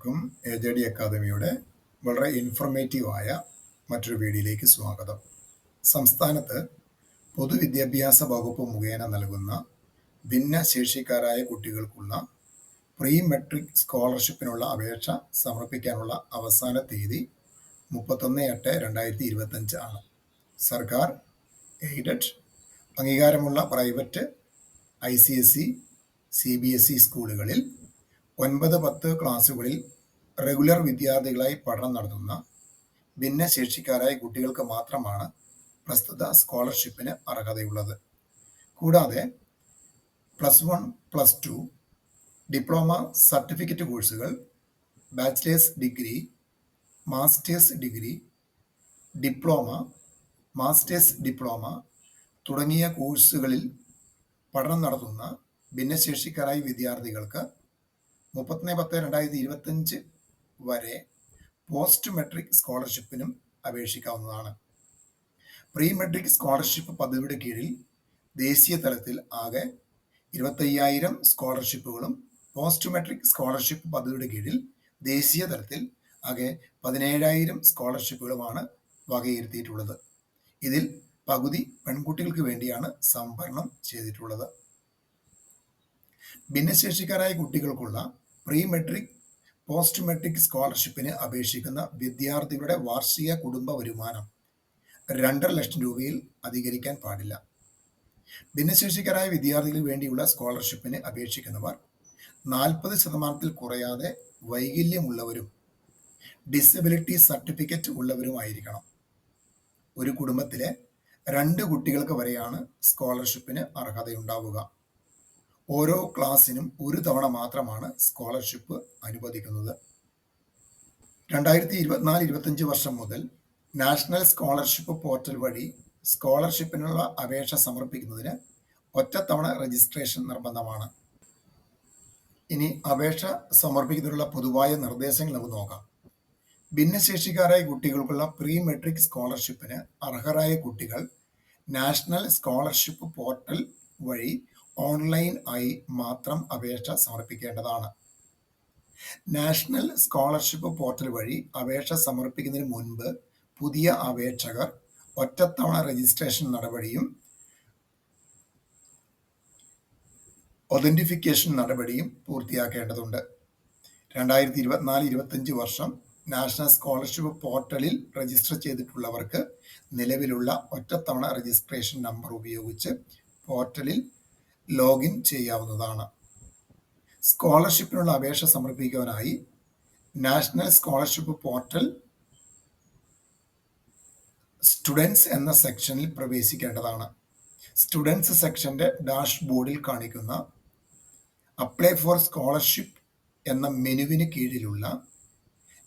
എല്ലാവർക്കും A J D അക്കാദമിയുടെ വളരെ ഇൻഫർമേറ്റീവായ മറ്റൊരു വീഡിയോയിലേക്ക് സ്വാഗതം. സംസ്ഥാനത്ത് പൊതുവിദ്യാഭ്യാസ വകുപ്പ് മുഖേന നൽകുന്ന ഭിന്നശേഷിക്കാരായ കുട്ടികൾക്കുള്ള പ്രീ മെട്രിക് സ്കോളർഷിപ്പിനുള്ള അപേക്ഷ സമർപ്പിക്കാനുള്ള അവസാന തീയതി മുപ്പത്തൊന്ന് എട്ട് രണ്ടായിരത്തി ഇരുപത്തഞ്ച് ആണ്. സർക്കാർ എയ്ഡഡ് അംഗീകാരമുള്ള private I C S C B S E സ്കൂളുകളിൽ ഒൻപത് പത്ത് ക്ലാസ്സുകളിൽ റെഗുലർ വിദ്യാർത്ഥികളായി പഠനം നടത്തുന്ന ഭിന്നശേഷിക്കാരായ കുട്ടികൾക്ക് മാത്രമാണ് പ്രസ്തുത സ്കോളർഷിപ്പിന് അർഹതയുള്ളത്. കൂടാതെ plus one plus two diploma certificate കോഴ്സുകൾ bachelor's degree master's degree diploma master's diploma തുടങ്ങിയ കോഴ്സുകളിൽ പഠനം നടത്തുന്ന ഭിന്നശേഷിക്കാരായ വിദ്യാർത്ഥികൾക്ക് മുപ്പത്തൊന്ന് പത്ത് രണ്ടായിരത്തി ഇരുപത്തഞ്ച് വരെ പോസ്റ്റ് മെട്രിക് സ്കോളർഷിപ്പിനും അപേക്ഷിക്കാവുന്നതാണ്. പ്രീ മെട്രിക് സ്കോളർഷിപ്പ് പദ്ധതിയുടെ കീഴിൽ ദേശീയ തലത്തിൽ ആകെ ഇരുപത്തയ്യായിരം സ്കോളർഷിപ്പുകളും പോസ്റ്റ് മെട്രിക് സ്കോളർഷിപ്പ് പദ്ധതിയുടെ കീഴിൽ ദേശീയ തലത്തിൽ ആകെ പതിനേഴായിരം സ്കോളർഷിപ്പുകളുമാണ് വകയിരുത്തിയിട്ടുള്ളത്. ഇതിൽ പകുതി പെൺകുട്ടികൾക്ക് വേണ്ടിയാണ് സംഭരണം ചെയ്തിട്ടുള്ളത്. ഭിന്നശേഷിക്കാരായ കുട്ടികൾക്കുള്ള പ്രീ മെട്രിക് പോസ്റ്റ് മെട്രിക് സ്കോളർഷിപ്പിന് അപേക്ഷിക്കുന്ന വിദ്യാർത്ഥികളുടെ വാർഷിക കുടുംബ വരുമാനം രണ്ടര ലക്ഷം രൂപയിൽ അധികരിക്കാൻ പാടില്ല. ഭിന്നശേഷിക്കാരായ വിദ്യാർത്ഥികൾക്ക് വേണ്ടിയുള്ള സ്കോളർഷിപ്പിന് അപേക്ഷിക്കുന്നവർ നാൽപ്പത് ശതമാനത്തിൽ കുറയാതെ വൈകല്യമുള്ളവരും ഡിസബിലിറ്റി സർട്ടിഫിക്കറ്റ് ഉള്ളവരുമായിരിക്കണം. ഒരു കുടുംബത്തിലെ രണ്ട് കുട്ടികൾക്ക് വരെയാണ് സ്കോളർഷിപ്പിന് അർഹതയുണ്ടാവുക. ഓരോ ക്ലാസ്സിനും ഒരു തവണ മാത്രമാണ് സ്കോളർഷിപ്പ് അനുവദിക്കുന്നത്. രണ്ടായിരത്തി ഇരുപത്തിനാല് ഇരുപത്തഞ്ച് വർഷം മുതൽ നാഷണൽ സ്കോളർഷിപ്പ് പോർട്ടൽ വഴി സ്കോളർഷിപ്പിനുള്ള അപേക്ഷ സമർപ്പിക്കുന്നതിന് ഒറ്റത്തവണ രജിസ്ട്രേഷൻ നിർബന്ധമാണ്. ഇനി അപേക്ഷ സമർപ്പിക്കുന്നതിനുള്ള പൊതുവായ നിർദ്ദേശങ്ങൾ നമുക്ക് നോക്കാം. ഭിന്നശേഷിക്കാരായ കുട്ടികൾക്കുള്ള പ്രീ മെട്രിക് സ്കോളർഷിപ്പിന് അർഹരായ കുട്ടികൾ നാഷണൽ സ്കോളർഷിപ്പ് പോർട്ടൽ വഴി ഓൺലൈൻ ആയി മാത്രം അപേക്ഷ സമർപ്പിക്കേണ്ടതാണ്. നാഷണൽ സ്കോളർഷിപ്പ് പോർട്ടൽ വഴി അപേക്ഷ സമർപ്പിക്കുന്നതിന് മുൻപ് പുതിയ അപേക്ഷകർ ഒറ്റത്തവണ രജിസ്ട്രേഷൻ നടപടിയും ഒതന്റിഫിക്കേഷൻ നടപടിയും പൂർത്തിയാക്കേണ്ടതുണ്ട്. രണ്ടായിരത്തി ഇരുപത്തിനാല് ഇരുപത്തഞ്ച് വർഷം നാഷണൽ സ്കോളർഷിപ്പ് പോർട്ടലിൽ രജിസ്റ്റർ ചെയ്തിട്ടുള്ളവർക്ക് നിലവിലുള്ള ഒറ്റത്തവണ രജിസ്ട്രേഷൻ നമ്പർ ഉപയോഗിച്ച് പോർട്ടലിൽ ലോഗിൻ ചെയ്യാവുന്നതാണ്. സ്കോളർഷിപ്പിനുള്ള അപേക്ഷ സമർപ്പിക്കുവാനായി നാഷണൽ സ്കോളർഷിപ്പ് പോർട്ടൽ സ്റ്റുഡൻസ് എന്ന സെക്ഷനിൽ പ്രവേശിക്കേണ്ടതാണ്. സ്റ്റുഡൻസ് സെക്ഷന്റെ ഡാഷ് ബോർഡിൽ കാണിക്കുന്ന അപ്ലൈ ഫോർ സ്കോളർഷിപ്പ് എന്ന മെനുവിന് കീഴിലുള്ള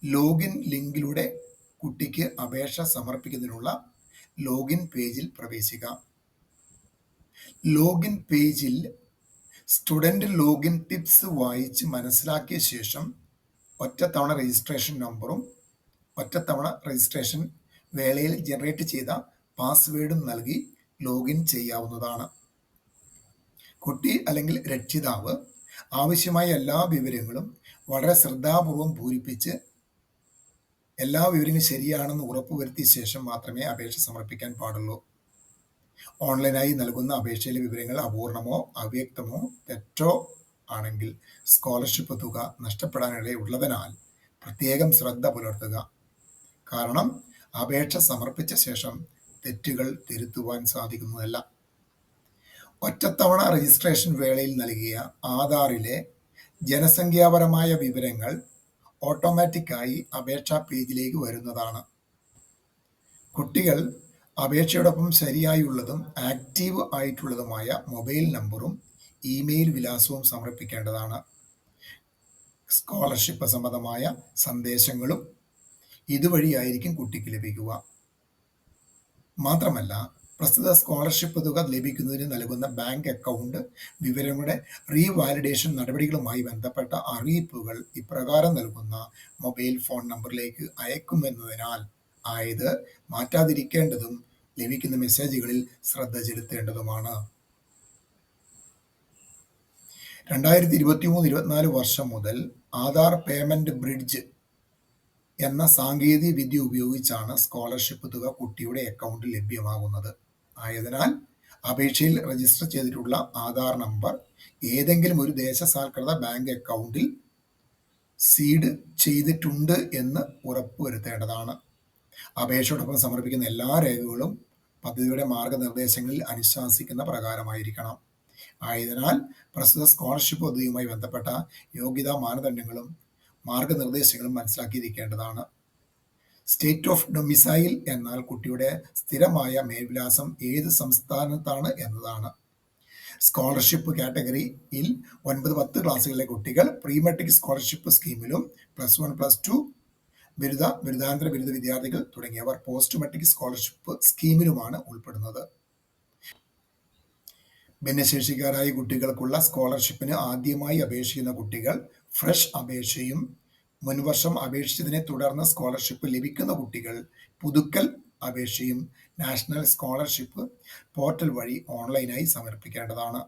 ലോഗിൻ ലിങ്കിലൂടെ കുട്ടിക്ക് അപേക്ഷ സമർപ്പിക്കുന്നതിനുള്ള ലോഗിൻ പേജിൽ പ്രവേശിക്കാം. ലോഗിൻ പേജിൽ സ്റ്റുഡന്റ് ലോഗിൻ ടിപ്സ് വായിച്ച് മനസ്സിലാക്കിയ ശേഷം ഒറ്റത്തവണ രജിസ്ട്രേഷൻ നമ്പറും ഒറ്റത്തവണ രജിസ്ട്രേഷൻ വേളയിൽ ജനറേറ്റ് ചെയ്ത പാസ്വേഡും നൽകി ലോഗിൻ ചെയ്യാവുന്നതാണ്. കുട്ടി അല്ലെങ്കിൽ രക്ഷിതാവ് ആവശ്യമായ എല്ലാ വിവരങ്ങളും വളരെ ശ്രദ്ധാപൂർവം പൂരിപ്പിച്ച് എല്ലാ വിവരങ്ങളും ശരിയാണെന്ന് ഉറപ്പുവരുത്തിയ ശേഷം മാത്രമേ അപേക്ഷ സമർപ്പിക്കാൻ പാടുള്ളൂ. ഓൺലൈനായി നൽകുന്ന അപേക്ഷയിലെ വിവരങ്ങൾ അപൂർണമോ അവ്യക്തമോ തെറ്റോ ആണെങ്കിൽ സ്കോളർഷിപ്പ് തുക നഷ്ടപ്പെടാനിടയുള്ളതിനാൽ പ്രത്യേകം ശ്രദ്ധ പുലർത്തുക. കാരണം അപേക്ഷ സമർപ്പിച്ച ശേഷം തെറ്റുകൾ തിരുത്തുവാൻ സാധിക്കുന്നതല്ല. ഒറ്റത്തവണ രജിസ്ട്രേഷൻ വേളയിൽ നൽകിയ ആധാറിലെ ജനസംഖ്യാപരമായ വിവരങ്ങൾ ഓട്ടോമാറ്റിക്കായി അപേക്ഷാ പേജിലേക്ക് വരുന്നതാണ്. കുട്ടികൾ അപേക്ഷയോടൊപ്പം ശരിയായുള്ളതും ആക്റ്റീവ് ആയിട്ടുള്ളതുമായ മൊബൈൽ നമ്പറും ഇമെയിൽ വിലാസവും സമർപ്പിക്കേണ്ടതാണ്. സ്കോളർഷിപ്പ് സംബന്ധമായ സന്ദേശങ്ങളും ഇതുവഴിയായിരിക്കും കുട്ടിക്ക് ലഭിക്കുക. മാത്രമല്ല പ്രസ്തുത സ്കോളർഷിപ്പ് തുക ലഭിക്കുന്നതിന് നൽകുന്ന ബാങ്ക് അക്കൗണ്ട് വിവരങ്ങളുടെ റീവാലിഡേഷൻ നടപടികളുമായി ബന്ധപ്പെട്ട അറിയിപ്പുകൾ ഇപ്രകാരം നൽകുന്ന മൊബൈൽ ഫോൺ നമ്പറിലേക്ക് അയക്കുമെന്നതിനാൽ ആയത് മാറ്റാതിരിക്കേണ്ടതും ലഭിക്കുന്ന മെസ്സേജുകളിൽ ശ്രദ്ധ ചെലുത്തേണ്ടതുമാണ്. രണ്ടായിരത്തി ഇരുപത്തി മൂന്ന് ഇരുപത്തിനാല് വർഷം മുതൽ ആധാർ പേയ്മെന്റ് ബ്രിഡ്ജ് എന്ന സാങ്കേതിക വിദ്യ ഉപയോഗിച്ചാണ് സ്കോളർഷിപ്പ് തുക കുട്ടിയുടെ അക്കൗണ്ടിൽ ലഭ്യമാകുന്നത്. ആയതിനാൽ അപേക്ഷയിൽ രജിസ്റ്റർ ചെയ്തിട്ടുള്ള ആധാർ നമ്പർ ഏതെങ്കിലും ഒരു ദേശസാൽകൃത ബാങ്ക് അക്കൗണ്ടിൽ സീഡ് ചെയ്തിട്ടുണ്ട് എന്ന് ഉറപ്പുവരുത്തേണ്ടതാണ്. അപേക്ഷയോടൊപ്പം സമർപ്പിക്കുന്ന എല്ലാ രേഖകളും പദ്ധതിയുടെ മാർഗനിർദ്ദേശങ്ങളിൽ അനുശാസിക്കുന്ന പ്രകാരമായിരിക്കണം. ആയതിനാൽ പ്രസ്തുത സ്കോളർഷിപ്പ് പദ്ധതിയുമായി ബന്ധപ്പെട്ട യോഗ്യതാ മാനദണ്ഡങ്ങളും മാർഗനിർദ്ദേശങ്ങളും മനസ്സിലാക്കിയിരിക്കേണ്ടതാണ്. സ്റ്റേറ്റ് ഓഫ് ഡൊമിസൈൽ എന്നാൽ കുട്ടിയുടെ സ്ഥിരമായ മേൽവിലാസം ഏത് സംസ്ഥാനത്താണ് എന്നതാണ്. സ്കോളർഷിപ്പ് കാറ്റഗറിയിൽ ഒൻപത് പത്ത് ക്ലാസ്സുകളിലെ കുട്ടികൾ പ്രീ മെട്രിക് സ്കോളർഷിപ്പ് സ്കീമിലും പ്ലസ് വൺ പ്ലസ് ടു ബിരുദ ബിരുദാനന്തര ബിരുദ വിദ്യാർത്ഥികൾ തുടങ്ങിയവർ പോസ്റ്റ് മെട്രിക് സ്കോളർഷിപ്പ് സ്കീമിലുമാണ് ഉൾപ്പെടുന്നത്. ഭിന്നശേഷിക്കാരായ കുട്ടികൾക്കുള്ള സ്കോളർഷിപ്പിന് ആദ്യമായി അപേക്ഷിക്കുന്ന കുട്ടികൾ ഫ്രഷ് അപേക്ഷയും മുൻവർഷം അപേക്ഷിച്ചതിനെ തുടർന്ന് സ്കോളർഷിപ്പ് ലഭിക്കുന്ന കുട്ടികൾ പുതുക്കൽ അപേക്ഷയും നാഷണൽ സ്കോളർഷിപ്പ് പോർട്ടൽ വഴി ഓൺലൈനായി സമർപ്പിക്കേണ്ടതാണ്.